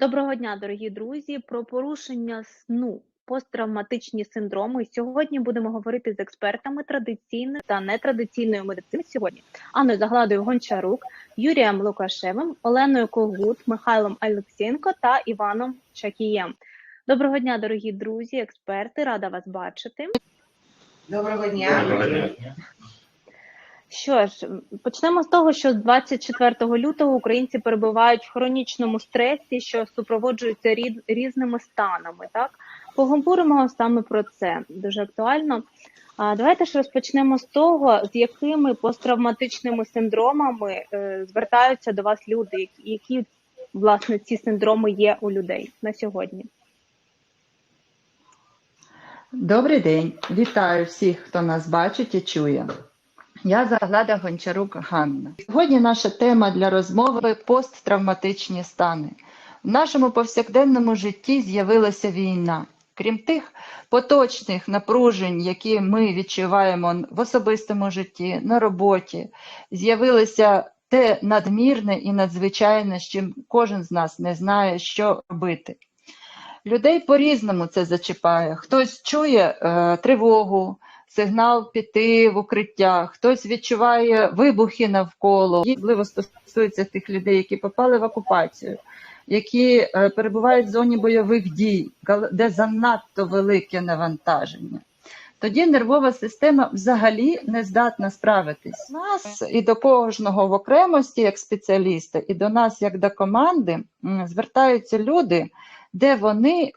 Доброго дня, дорогі друзі! Про порушення сну, посттравматичні синдроми. Сьогодні будемо говорити з експертами традиційної та нетрадиційної медицини сьогодні. Анною Загладою Гончарук, Юрієм Лукашевим, Оленою Когут, Михайлом Алексєнко та Іваном Шакієм. Доброго дня, дорогі друзі, експерти, рада вас бачити. Доброго дня. Доброго дня. Що ж, почнемо з того, що з 24 лютого українці перебувають в хронічному стресі, що супроводжується різними станами. Так поговоримо саме про це дуже актуально. А давайте ж розпочнемо з того, з якими посттравматичними синдромами е, звертаються до вас люди, які власне ці синдроми є у людей на сьогодні. Добрий день, вітаю всіх, хто нас бачить і чує. Я Заглада Гончарук Ганна. Сьогодні наша тема для розмови посттравматичні стани. В нашому повсякденному житті з'явилася війна. Крім тих поточних напружень, які ми відчуваємо в особистому житті, на роботі, з'явилося те надмірне і надзвичайне, з чим кожен з нас не знає, що робити. Людей по-різному це зачіпає. Хтось чує е, тривогу, сигнал піти в укриття, хтось відчуває вибухи навколо. Особливо стосується тих людей, які попали в окупацію, які е, перебувають в зоні бойових дій, де занадто велике навантаження. Тоді нервова система взагалі не здатна справитись. Нас і до кожного в окремості як спеціаліста, і до нас як до команди звертаються люди, де вони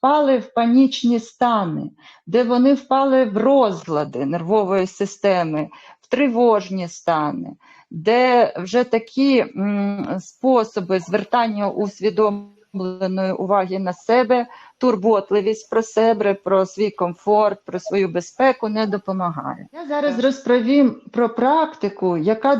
впали в панічні стани, де вони впали в розлади нервової системи, в тривожні стани, де вже такі способи звертання усвідомленої уваги на себе, турботливість про себе, про свій комфорт, про свою безпеку не допомагає. Я зараз розповім про практику, яка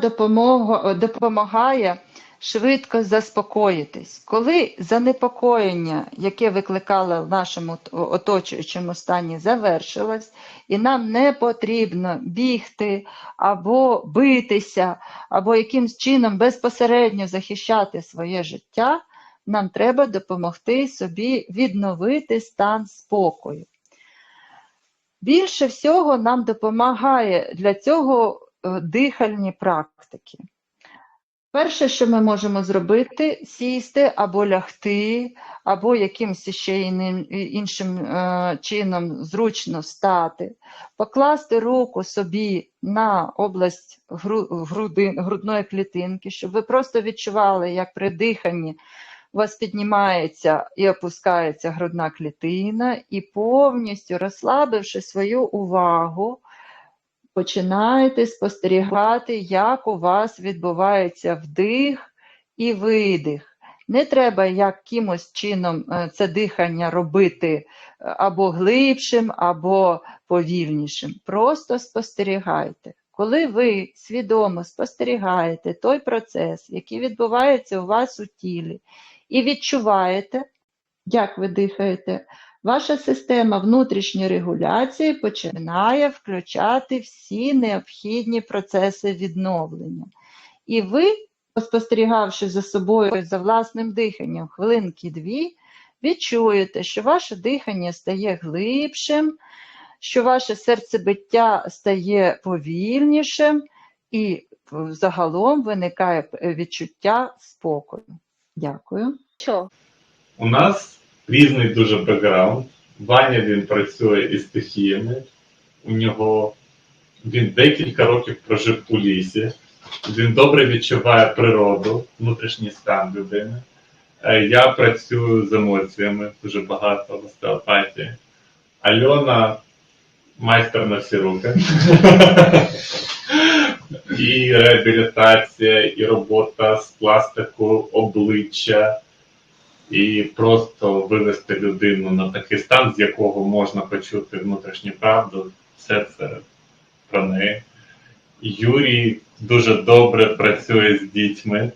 допомагає швидко заспокоїтись. Коли занепокоєння, яке викликало в нашому оточуючому стані, завершилось, і нам не потрібно бігти або битися, або якимсь чином безпосередньо захищати своє життя, нам треба допомогти собі відновити стан спокою. Більше всього нам допомагає для цього е, дихальні практики. Перше, що ми можемо зробити, сісти або лягти, або якимось ще іншим е, чином зручно стати, покласти руку собі на область гру- груди, грудної клітинки, щоб ви просто відчували, як при диханні у вас піднімається і опускається грудна клітина, і повністю розслабивши свою увагу, починаєте спостерігати, як у вас відбувається вдих і видих. Не треба якимось чином е, це дихання робити е, або глибшим, або повільнішим. Просто спостерігайте. Коли ви свідомо спостерігаєте той процес, який відбувається у вас у тілі, і відчуваєте, як ви дихаєте, ваша система внутрішньої регуляції починає включати всі необхідні процеси відновлення. І ви, спостерігавши за собою за власним диханням хвилинки-дві, відчуєте, що ваше дихання стає глибшим, що ваше серцебиття стає повільнішим, і е, загалом виникає е, відчуття спокою. Дякую. Що У нас різний дуже бекграунд. Ваня він працює із стихіями. У нього він декілька років прожив у лісі. Він добре відчуває природу, внутрішній стан людини. Е, Я працюю з емоціями дуже багато в остеопатії. Альона майстер на всі руки. І реабілітація, і робота з пластику обличчя, і просто вивести людину на такий стан, з якого можна почути внутрішню правду, все це про неї. Юрій дуже добре працює з дітьми.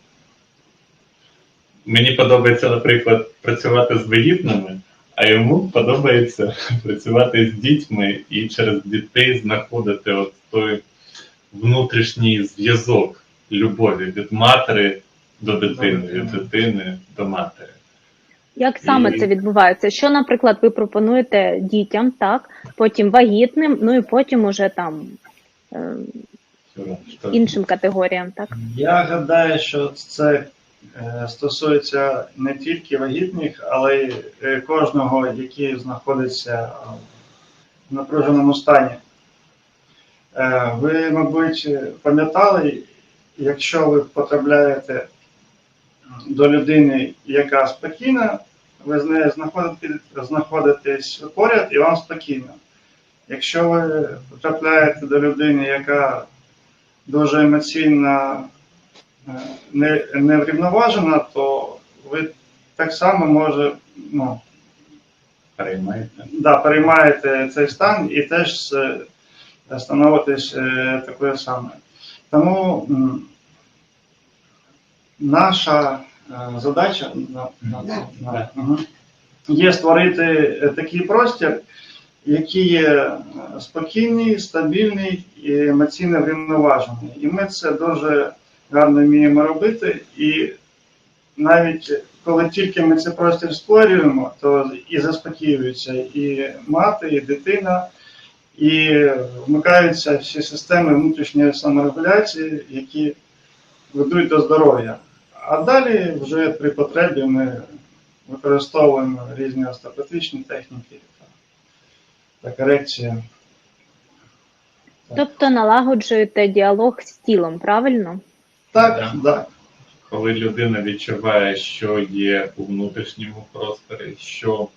Мені подобається, наприклад, працювати з вагітними, а йому подобається працювати з дітьми і через дітей знаходити от той внутрішній зв'язок любові від матері до дитини, від дитини до матері. Як саме І- це відбувається? Що, наприклад, ви пропонуєте дітям, так, потім вагітним, ну і потім уже там е, іншим категоріям, так? Я гадаю, що це е, стосується не тільки вагітних, але й е, кожного, який знаходиться е, в напруженому стані. Е, Ви, мабуть, пам'ятали, якщо ви потрапляєте до людини, яка спокійна, ви з нею знаходите- знаходитесь поряд і вам спокійно. Якщо ви потрапляєте до людини, яка дуже емоційно е, не, не то ви так само може, ну, Переймаєте. да, переймаєте цей стан і теж становитесь е, такою самою. Тому наша е, задача є створити е, такий простір, який є спокійний, стабільний і емоційно врівноважений. І ми це дуже гарно вміємо робити. І навіть коли тільки ми цей простір створюємо, то і заспокоюються і мати, і дитина, і вмикаються всі системи внутрішньої саморегуляції, які ведуть до здоров'я. А далі вже при потребі ми використовуємо різні остеопатичні техніки та, та корекція. Тобто налагоджуєте діалог з тілом, правильно? Так, Да. так. Коли людина відчуває, що є у внутрішньому просторі, що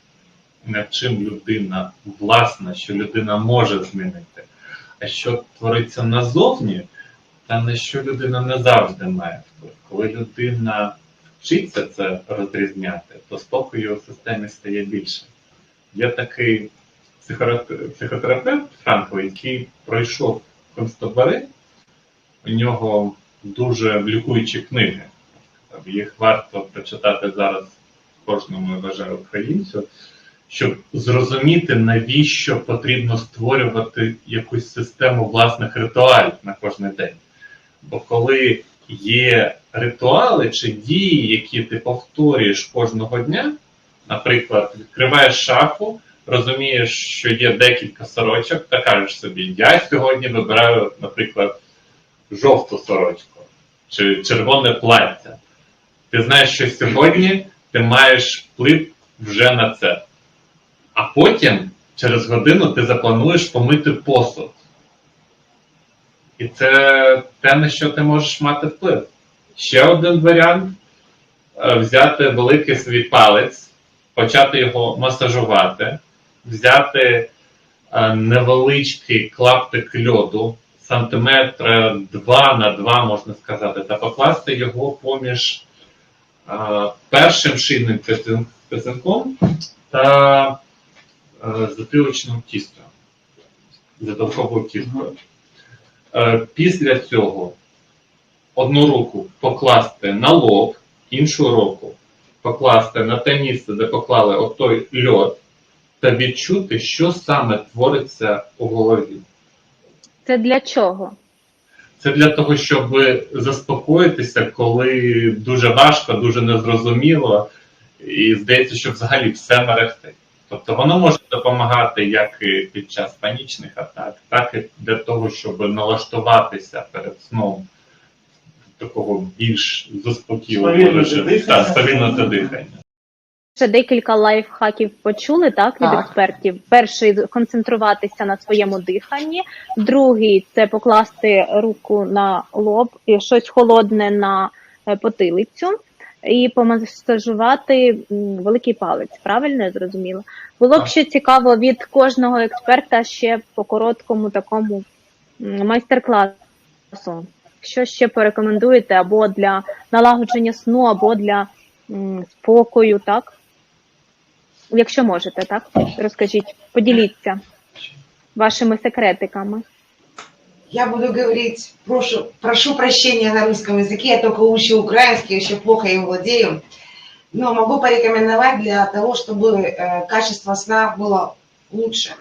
над чим людина власна, що людина може змінити, а що твориться назовні, та на що людина не завжди має вплив. Коли людина вчиться це розрізняти, то спокою у системі стає більше. Є такий психотерапевт, Франко, який пройшов концтабори, у нього дуже лікуючі книги. Їх варто прочитати зараз кожному я вважаю українцю, щоб зрозуміти, навіщо потрібно створювати якусь систему власних ритуалів на кожен день. Бо коли є ритуали чи дії, які ти повторюєш кожного дня, наприклад, відкриваєш шафу, розумієш, що є декілька сорочок, та кажеш собі, я сьогодні вибираю, наприклад, жовту сорочку чи червоне плаття. Ти знаєш, що сьогодні ти маєш вплив вже на це. А потім, через годину, ти заплануєш помити посуд. І це те, на що ти можеш мати вплив. Ще один варіант е, взяти великий свій палець, почати його масажувати, взяти е, невеличкий клаптик льоду, сантиметра 2 на 2, можна сказати, та покласти його поміж е, першим шийним писин- та е, затилочним кісткою, задовговою кісткою. Е, Після цього одну руку покласти на лоб, іншу руку покласти на те місце, де поклали отой льод, та відчути, що саме твориться у голові. Це для чого? Це для того, щоб заспокоїтися, коли дуже важко, дуже незрозуміло, і здається, що взагалі все мерехтить. Тобто воно може допомагати як і під час панічних атак, так і для того, щоб налаштуватися перед сном такого більш заспокійливого режиму. дихання. Так, сповільнити дихання. Ще декілька лайфхаків почули так від Так. експертів. Перший концентруватися на своєму диханні, другий це покласти руку на лоб і щось холодне на е, потилицю. І помасажувати великий палець, правильно я зрозуміла? Було б ще цікаво від кожного експерта ще по короткому такому майстер-класу. Що ще порекомендуєте або для налагодження сну, або для спокою, так? Якщо можете, так? Розкажіть, поділіться вашими секретиками. Я буду говорить, прошу, прошу прощения на русском языке, я только учу украинский, еще плохо им владею. Но могу порекомендовать для того, чтобы э, качество сна было лучше.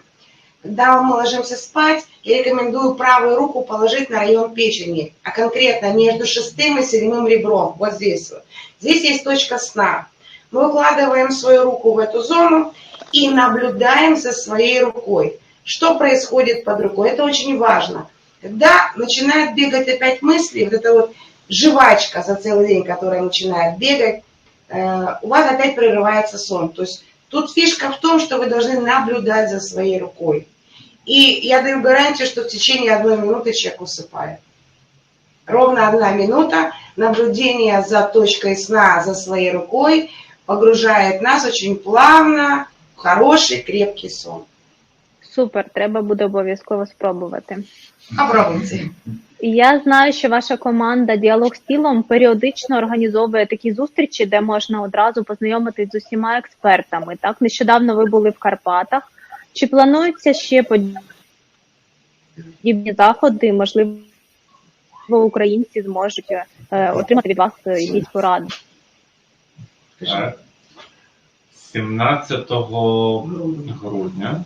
Когда мы ложимся спать, я рекомендую правую руку положить на район печени, а конкретно между шестым и седьмым ребром, вот здесь вот. Здесь есть точка сна. Мы укладываем свою руку в эту зону и наблюдаем за своей рукой. Что происходит под рукой? Это очень важно. Когда начинают бегать опять мысли, вот эта вот жвачка за целый день, которая начинает бегать, э, у вас опять прерывается сон. То есть тут фишка в том, что вы должны наблюдать за своей рукой. И я даю гарантию, что в течение одной минуты человек усыпает. Ровно одна минута наблюдения за точкой сна, за своей рукой погружает нас очень плавно в хороший крепкий сон. Супер, треба буде обов'язково спробувати. Попробуйте. Я знаю, що ваша команда Діалог з тілом періодично організовує такі зустрічі, де можна одразу познайомитись з усіма експертами. Так, нещодавно ви були в Карпатах. Чи плануються ще подібні заходи? Можливо, українці зможуть е, отримати від вас е, якісь поради? Е, 17 грудня,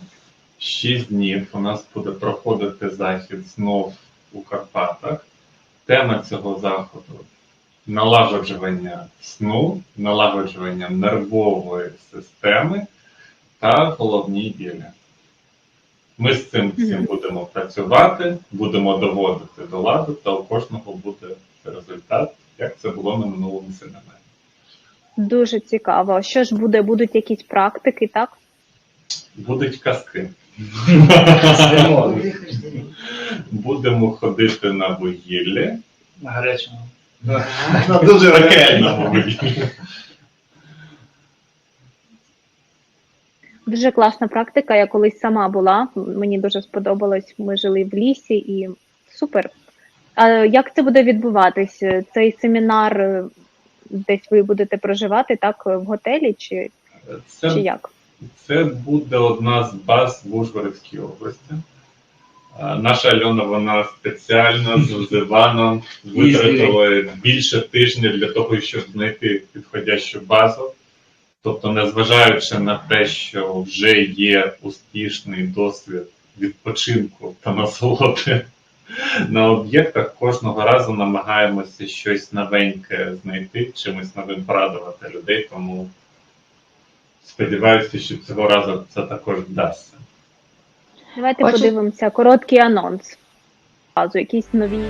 6 днів у нас буде проходити захід знов у Карпатах. Тема цього заходу налагоджування сну, налагоджування нервової системи та головні білі. Ми з цим всім будемо працювати, будемо доводити до ладу, та у кожного буде результат, як це було на минулому семінарі. Дуже цікаво. Що ж буде? Будуть якісь практики, так? Будуть казки. Будемо ходити на вугіллі, На гарячому. На дуже пекельному вугіллі. Дуже класна практика. Я колись сама була. Мені дуже сподобалось. Ми жили в лісі і супер. А як це буде відбуватись? Цей семінар е, десь ви будете проживати так в готелі, чи, чи Це, це буде одна з баз в Ужгородській області. Наша Альона вона спеціально з Іваном витратила більше тижня для того, щоб знайти підходящу базу. Тобто, незважаючи на те, що вже є успішний досвід відпочинку та насолоди на об'єктах, кожного разу намагаємося щось новеньке знайти, чимось новим порадувати людей. Тому сподіваюся, що цього разу це також вдасться. Давайте Отже- подивимося короткий анонс. Разу якісь нові.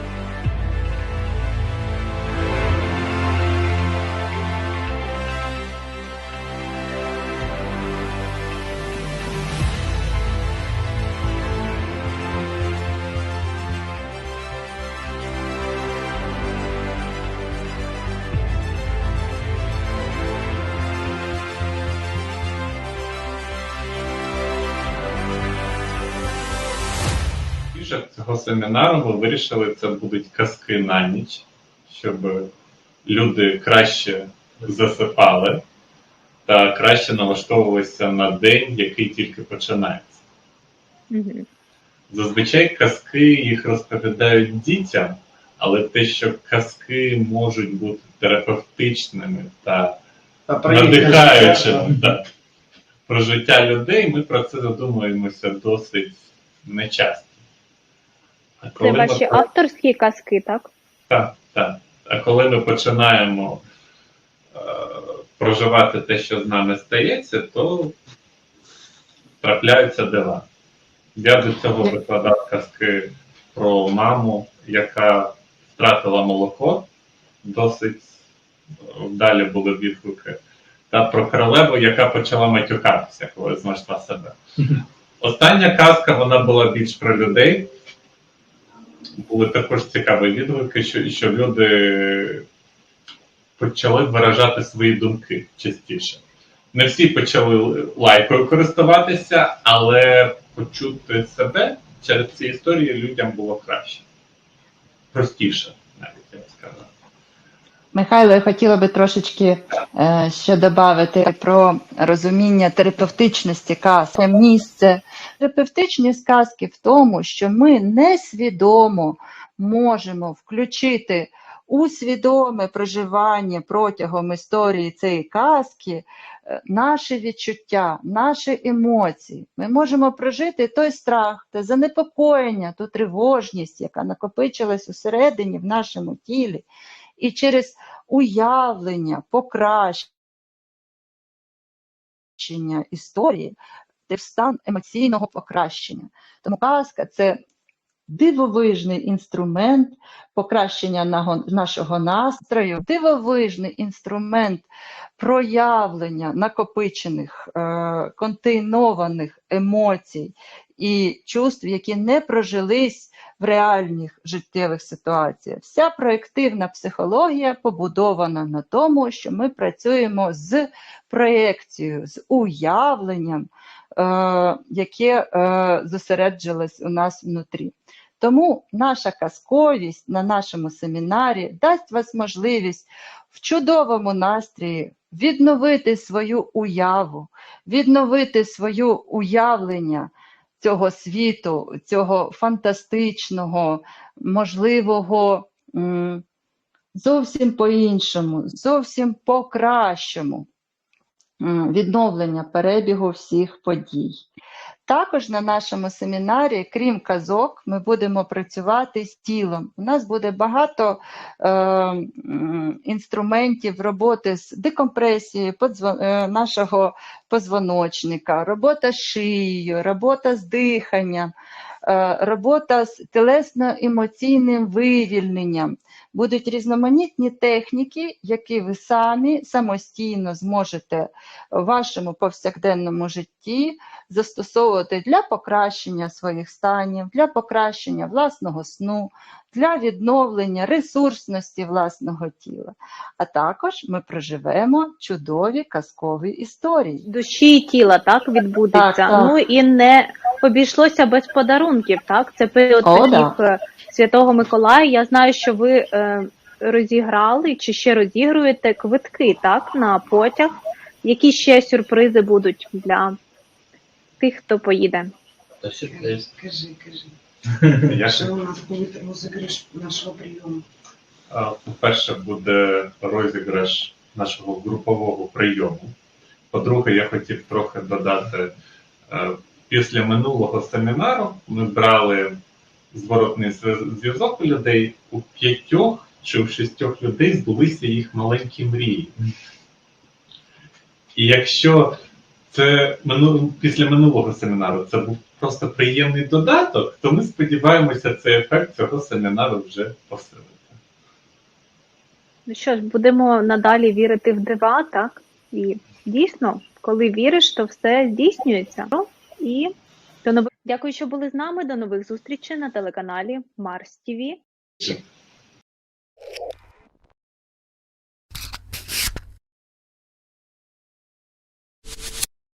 Цього семінару ми вирішили, це будуть казки на ніч, щоб люди краще засипали та краще налаштовувалися на день, який тільки починається. Зазвичай казки їх розповідають дітям, але те, що казки можуть бути терапевтичними та Та надихаючими да, про життя людей, ми про це задумуємося досить нечасто. Це ми ваші авторські казки, так? Так, так. А коли ми починаємо е, проживати те, що з нами стається, то трапляються дива. Я до цього викладав казки про маму, яка втратила молоко, досить вдалі були відгуки, та про королеву, яка почала матюкатися, коли знайшла себе. Остання казка вона була більш про людей. Були також цікаві відгуки, що, що люди почали виражати свої думки частіше. Не всі почали лайкою користуватися, але почути себе через ці історії людям було краще. Простіше, навіть я б сказав. Михайло, я хотіла би трошечки е, ще додати про розуміння терапевтичності казки. Це місце терапевтичні сказки в тому, що ми несвідомо можемо включити у свідоме проживання протягом історії цієї казки е, наші відчуття, наші емоції. Ми можемо прожити той страх, те занепокоєння, ту тривожність, яка накопичилась усередині в нашому тілі. І через уявлення, покращення, історії це в стан емоційного покращення. Тому казка це дивовижний інструмент покращення нашого настрою, дивовижний інструмент проявлення накопичених е, контейнованих емоцій і чувств, які не прожились в реальних життєвих ситуаціях. Вся проєктивна психологія побудована на тому, що ми працюємо з проєкцією, з уявленням, е, яке е, зосереджилось у нас внутрі. Тому наша казковість на нашому семінарі дасть вас можливість в чудовому настрої відновити свою уяву, відновити свою уявлення цього світу, цього фантастичного, можливого зовсім по-іншому, зовсім по-кращому відновлення перебігу всіх подій. Також на нашому семінарі, крім казок, ми будемо працювати з тілом. У нас буде багато е, інструментів роботи з декомпресією е, нашого позвоночника, робота з шиєю, робота з диханням, е, робота з телесно-емоційним вивільненням. Будуть різноманітні техніки, які ви самі самостійно зможете в вашому повсякденному житті застосовувати для покращення своїх станів, для покращення власного сну, для відновлення ресурсності власного тіла. А також ми проживемо чудові казкові історії. душі і тіла так відбудеться. Так, так. Ну і не обійшлося без подарунків. Так, це період О, таких е, Святого Миколая. Я знаю, що ви е, розіграли чи ще розігруєте квитки так на потяг. Які ще сюрпризи будуть для тих, хто поїде? Та сюрприз. Скажи, скажи. Я Что у нас будет розыгрыш нашего приема? А, По-перше, буде розіграш нашого групового прийому. По-друге, я хотів трохи додати, е, після минулого семінару ми брали зворотний зв'язок у людей, у п'ятьох чи у шістьох людей збулися їх маленькі мрії. І якщо це після минулого семінару це був просто приємний додаток, то ми сподіваємося, цей ефект цього семінару вже посилити. Ну що ж, будемо надалі вірити в дива, так? І дійсно, коли віриш, то все здійснюється. Ну, І. Дякую, що були з нами. До нових зустрічей на телеканалі Марс ТВ.